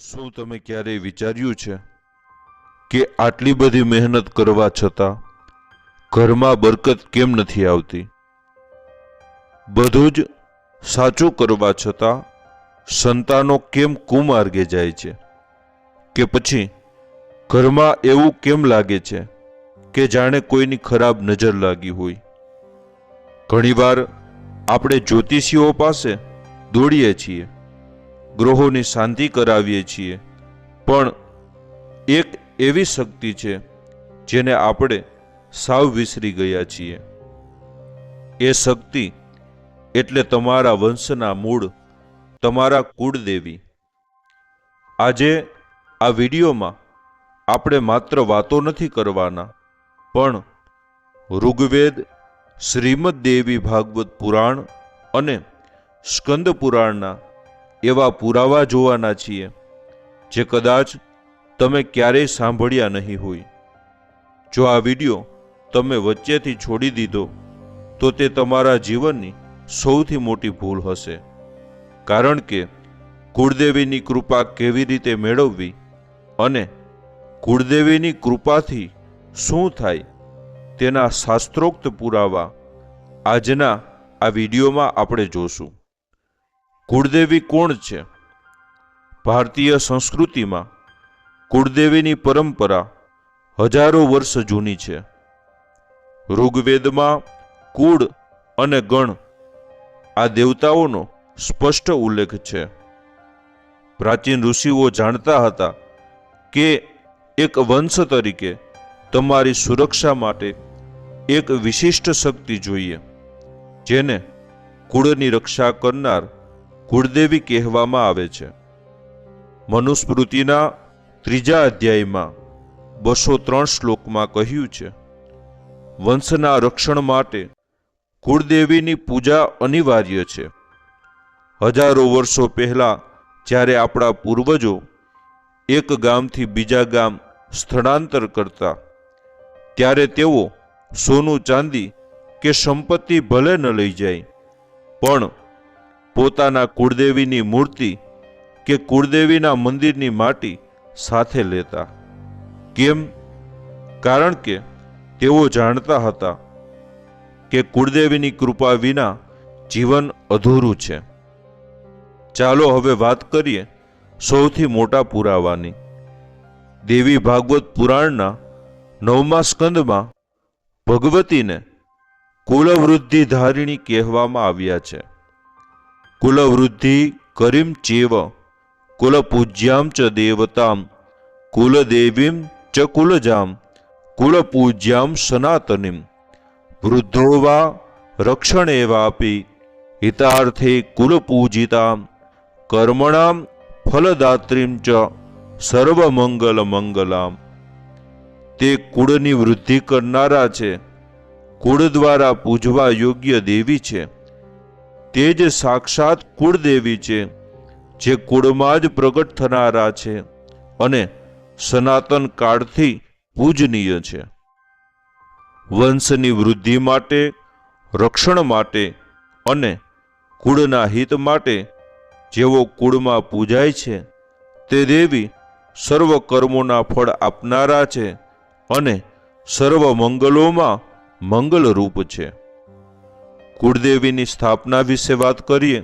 શું તમે ક્યારેય વિચાર્યું છે કે આટલી બધી મહેનત કરવા છતાં ઘરમાં બરકત કેમ નથી આવતી? બધું જ સાચું કરવા છતાં સંતાનો કેમ કુમાર્ગે જાય છે? કે પછી ઘરમાં એવું કેમ લાગે છે કે જાણે કોઈની ખરાબ નજર લાગી હોય? ઘણીવાર આપણે જ્યોતિષીઓ પાસે દોડીએ છીએ. ગ્રહોની શાંતિ કરાવીએ છીએ. પણ એક એવી શક્તિ છે જેને આપણે સાવ વિસરી ગયા છીએ. એ શક્તિ એટલે તમારા વંશના મૂળ, તમારા કુળદેવી. આજે આ વિડીયોમાં આપણે માત્ર વાતો નથી કરવાના, પણ ઋગ્વેદ, શ્રીમદ દેવી ભાગવત પુરાણ અને સ્કંદ પુરાણના એવા પુરાવા જોવાના છીએ, જે કદાચ તમે ક્યારેય સાંભળ્યા નહીં હોય. જો આ વીડિયો તમે વચ્ચેથી છોડી દીધો, તો તે તમારા જીવનની સૌથી મોટી ભૂલ હશે. કારણ કે કુળદેવીની કૃપા કેવી રીતે મેળવવી અને કુળદેવીની કૃપાથી શું થાય, તેના શાસ્ત્રોક્ત પુરાવા આજના આ વિડીયોમાં આપણે જોશું. કુળદેવી કોણ છે? ભારતીય સંસ્કૃતિમાં કુળદેવીની પરંપરા હજારો વર્ષ જૂની છે. ઋગ્વેદમાં કુળ અને ગણ આ દેવતાઓનો સ્પષ્ટ ઉલ્લેખ છે. પ્રાચીન ઋષિઓ જાણતા હતા કે એક વંશ તરીકે તમારી સુરક્ષા માટે એક વિશિષ્ટ શક્તિ જોઈએ, જેને કુળની રક્ષા કરનાર કુળદેવી કહેવામાં આવે છે. મનુસ્મૃતિના ત્રીજા અધ્યાયમાં બસો ત્રણ શ્લોકમાં કહ્યું છે, વંશના રક્ષણ માટે કુળદેવીની પૂજા અનિવાર્ય છે. હજારો વર્ષો પહેલાં જ્યારે આપણા પૂર્વજો એક ગામથી બીજા ગામ સ્થળાંતર કરતા, ત્યારે તેઓ સોનું ચાંદી કે સંપત્તિ ભલે ન લઈ જાય, પણ પોતાના કુળદેવીની મૂર્તિ કે કુળદેવીના મંદિરની માટી સાથે લેતા. કેમ? કારણ કે તેઓ જાણતા હતા કે કુળદેવીની કૃપા વિના જીવન અધૂરું છે. ચાલો હવે વાત કરીએ સૌથી મોટા પુરાવાની. દેવી ભાગવત પુરાણના નવમા સ્કંદમાં ભગવતીને કુલવૃદ્ધિ ધારિણી કહેવામાં આવ્યા છે. કુલવૃદ્ધિ કરીમ ચેવ, કુલપૂજ્યામ ચ દેવતામ, કુલદેવીમ ચ કુલજામ, કુલપૂજ્યામ સનાતનીમ. વૃદ્ધો વા રક્ષણેવાપી હિતાર્થે કુલપૂજિતામ, કર્મણામ ફલદાત્રીમ ચ, સર્વમંગલ મંગલામ. તે કુળની વૃદ્ધિ કરનારા છે. કુળ દ્વારા પૂજવા યોગ્ય દેવી છે. તે જ સાક્ષાત કુળદેવી છે, જે કુળમાં જ પ્રગટ થનારા છે અને સનાતન કાળથી પૂજનીય છે. વંશની વૃદ્ધિ માટે, રક્ષણ માટે અને કુળના હિત માટે જેઓ કુળમાં પૂજાય છે, તે દેવી સર્વ કર્મોના ફળ આપનારા છે અને સર્વ મંગલોમાં મંગલરૂપ છે. કુળદેવીની સ્થાપના વિશે વાત કરીએ,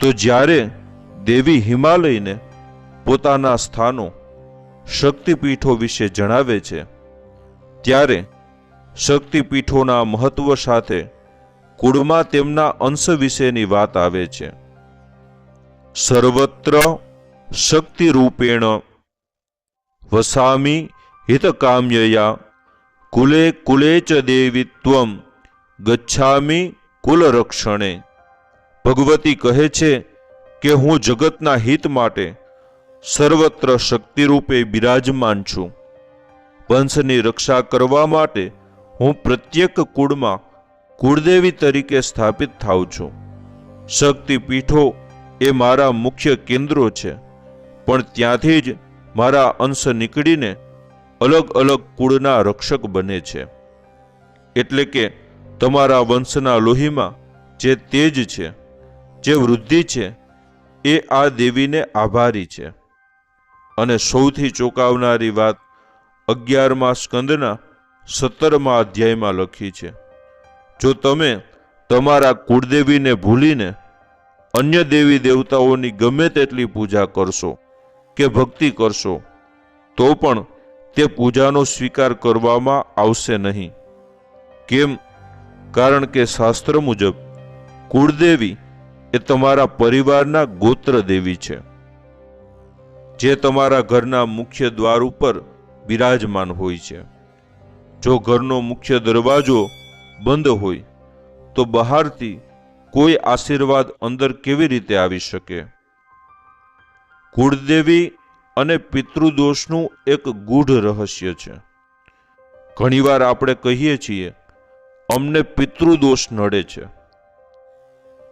તો જ્યારે દેવી હિમાલયને પોતાના સ્થાનો શક્તિપીઠો વિશે જણાવે છે, ત્યારે શક્તિપીઠોના મહત્વ સાથે કુળમાં તેમના અંશ વિશેની વાત આવે છે. સર્વત્ર શક્તિરૂપેણ વસામી હિતકામ્યયા, કુલે કુલે ચ દેવી ત્વમ ગચ્છામી કુલરક્ષણે. ભગવતી કહે છે કે હું જગતના હિત માટે સર્વત્ર શક્તિરૂપે બિરાજમાન છું. વંશની રક્ષા કરવા માટે હું પ્રત્યેક કુળમાં કુળદેવી તરીકે સ્થાપિત થાઉં છું. શક્તિપીઠો એ મારા મુખ્ય કેન્દ્રો છે, પણ ત્યાંથી જ મારા અંશ નીકળીને અલગ અલગ કુળના રક્ષક બને છે. એટલે કે તમારા વંશના લોહીમાં જે તેજ છે, જે વૃદ્ધિ છે, એ આ દેવીને આભારી છે. અને સૌથી ચોંકાવનારી વાત અગિયારમા સ્કંદના સત્તરમા અધ્યાયમાં લખી છે. જો તમે તમારા કુળદેવીને ભૂલીને અન્ય દેવી દેવતાઓની ગમે તેટલી પૂજા કરશો કે ભક્તિ કરશો, તો પણ તે પૂજાનો સ્વીકાર કરવામાં આવશે નહીં. કેમ કારણ કે શાસ્ત્ર મુજબ, કુળદેવી એ તમારા પરિવારના ગોત્ર દેવી છે, જે તમારા ઘરના મુખ્ય દ્વાર ઉપર બિરાજમાન હોય છે. જો ઘરનો મુખ્ય દરવાજો બંધ હોય, તો બહારથી કોઈ આશીર્વાદ અંદર કેવી રીતે આવી શકે? કુળદેવી અને પિતૃદોષનું એક ગૂઢ રહસ્ય છે. ઘણીવાર આપણે કહીએ છીએ અમને પિતૃદોષ નડે છે.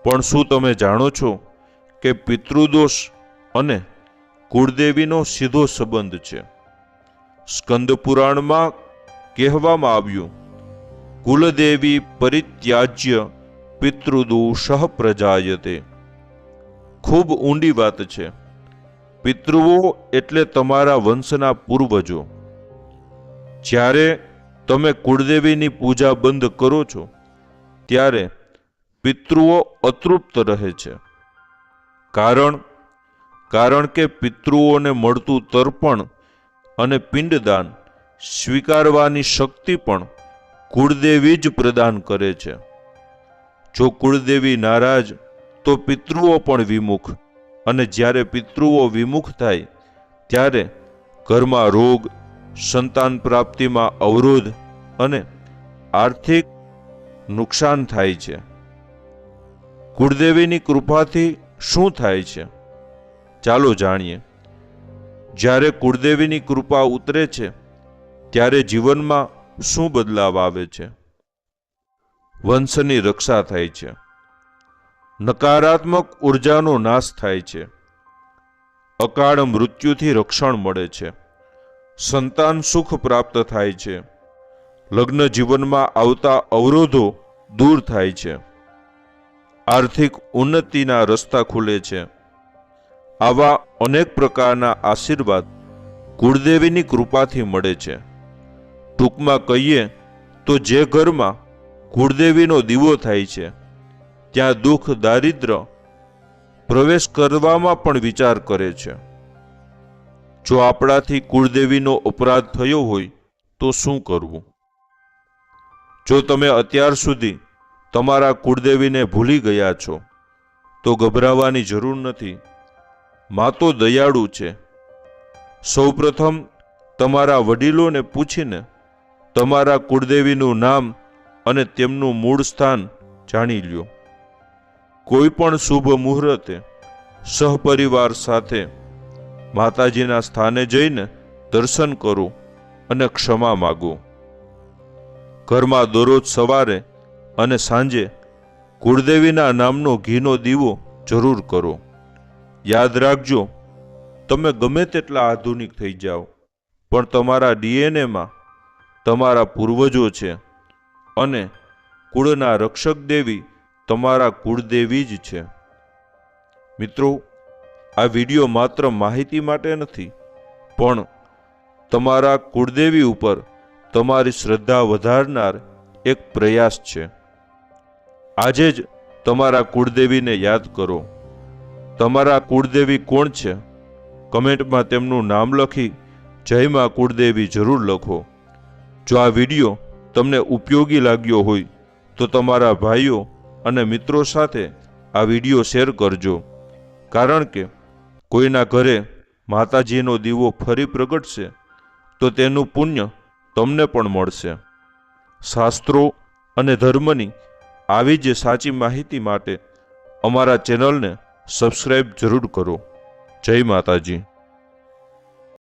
પણ શું તમે જાણો છો કે પિતૃદોષ અને કુળદેવીનો સીધો સંબંધ છે? સ્કંદ પુરાણમાં કહેવામાં આવ્યું કુલદેવી પરિત્યાજ્ય પિતૃદોષ પ્રજાયતે. ખૂબ ઊંડી વાત છે. પિતૃઓ એટલે તમારા વંશના પૂર્વજો. જ્યારે તમે કુળદેવીની પૂજા બંધ કરો છો, ત્યારે પિતૃઓ અતૃપ્ત રહે છે. કારણ કારણ કે પિતૃઓને મળતું તર્પણ અને પિંડદાન સ્વીકારવાની શક્તિ પણ કુળદેવી જ પ્રદાન કરે છે. જો કુળદેવી નારાજ, તો પિતૃઓ પણ વિમુખ, અને જ્યારે પિતૃઓ વિમુખ થાય, ત્યારે ઘરમાં રોગ સંતાન પ્રાપ્તિમાં અવરોધ અને આર્થિક નુકસાન થાય છે. કુળદેવીની કૃપાથી શું થાય છે? ચાલો જાણીએ. જ્યારે કુળદેવીની કૃપા ઉતરે છે, ત્યારે જીવનમાં શું બદલાવ આવે છે? વંશની રક્ષા થાય છે. નકારાત્મક ઉર્જાનો નાશ થાય છે. અકાળ મૃત્યુથી રક્ષણ મળે છે. સંતાન સુખ પ્રાપ્ત થાય છે. લગ્ન જીવનમાં આવતા અવરોધો દૂર થાય છે. આર્થિક ઉન્નતિના રસ્તા ખુલે છે. આવા અનેક પ્રકારના આશીર્વાદ કુળદેવીની કૃપાથી મળે છે. ટૂંકમાં કહીએ તો જે ઘરમાં કુળદેવીનો દીવો થાય છે, ત્યાં દુઃખ દારિદ્ર પ્રવેશ કરવામાં પણ વિચાર કરે છે. જો આપણાથી કુળદેવીનો અપરાધ થયો હોય, તો શું કરવું? જો તમે અત્યાર સુધી તમારા કુળદેવીને ભૂલી ગયા છો, તો ગભરાવાની જરૂર નથી. મા તો દયાળુ છે. સૌપ્રથમ તમારા વડીલોને પૂછીને તમારા કુળદેવીનું નામ અને તેમનું મૂળ સ્થાન જાણી લ્યો. કોઈ પણ શુભ મુહૂર્તે સહપરિવાર સાથે માતાજીના સ્થાને જઈને દર્શન કરો અને ક્ષમા માગો. ઘરમાં દરરોજ સવારે અને સાંજે કુળદેવીના નામનો ઘીનો દીવો જરૂર કરો. યાદ રાખજો, તમે ગમે તેટલા આધુનિક થઈ જાઓ, પણ તમારા ડીએનએમાં તમારા પૂર્વજો છે અને કુળના રક્ષક દેવી તમારા કુળદેવી જ છે. મિત્રો આ વીડિયો માત્ર માહિતી માટે નથી, પણ તમારા કુળદેવી ઉપર તમારી શ્રદ્ધા વધારનાર એક પ્રયાસ છે. આજે જ તમારા કુળદેવીને યાદ કરો. તમારા કુળદેવી કોણ છે? કમેન્ટમાં તેમનું નામ લખી જય માં કુળદેવી જરૂર લખો. જો આ વીડિયો તમને ઉપયોગી લાગ્યો હોય, તો તમારા ભાઈઓ અને મિત્રો સાથે આ વીડિયો શેર કરજો. કારણ કે કોઈના ઘરે માતાજીનો દીવો ફરી પ્રગટશે, તો તેનું પુણ્ય તમને પણ મળશે. શાસ્ત્રો અને ધર્મની આવી જ સાચી માહિતી માટે અમારા ચેનલને સબસ્ક્રાઈબ જરૂર કરો. જય માતાજી.